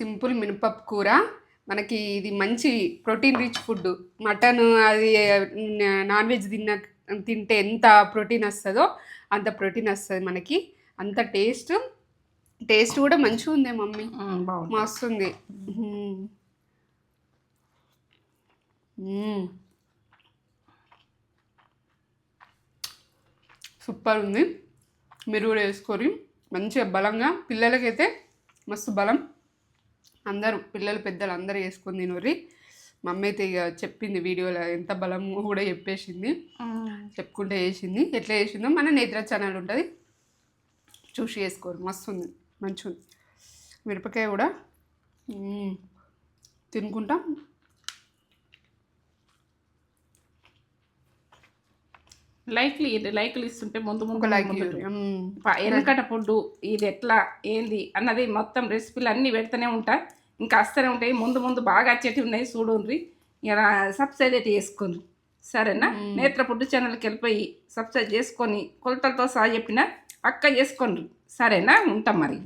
Simple మినపప్పు కూర. మనకి ఇది మంచి ప్రోటీన్ రిచ్ ఫుడ్. మటన్ అది నాన్ వెజ్ తిన్న తింటే ఎంత ప్రోటీన్ వస్తుందో అంత ప్రోటీన్ వస్తుంది మనకి. అంత టేస్ట్ టేస్ట్ కూడా మంచిగా ఉంది మమ్మీ. మస్తుంది. సూపర్ ఉంది. మీరు కూడా వేసుకొని మంచిగా బలంగా పిల్లలకైతే మస్తు బలం. అందరూ పిల్లలు పెద్దలు అందరూ వేసుకొని తినరి మమ్మీ అయితే ఇక చెప్పింది వీడియోలో ఎంత బలం కూడా చెప్పేసింది. చెప్పుకుంటే వేసింది ఎట్లా వేసిందో మన నేత్ర ఛానల్ ఉంటుంది. చూసి వేసుకోరు మస్తు ఉంది మంచిగా ఉంది మిరపకాయ కూడా. తినుకుంటా. లైక్లు లైక్లు ఇస్తుంటే ముందు ముందు వెనకట ఫుడ్ ఇది ఎట్లా ఏంది అన్నది మొత్తం రెసిపీలు అన్నీ పెడుతూనే ఉంటా. ఇంకా వస్తూనే ఉంటాయి. ముందు ముందు బాగా వచ్చేటివి ఉన్నాయి చూడండి ఇక సబ్స్క్రైబ్ అయితే చేసుకోండి. సరేనా? నేత్ర ఫుడ్ ఛానల్కి వెళ్ళిపోయి సబ్స్క్రైబ్ చేసుకొని కొలతలతో సహా చెప్పిన పక్క చేసుకోండి సరేనా? ఉంటాం మరి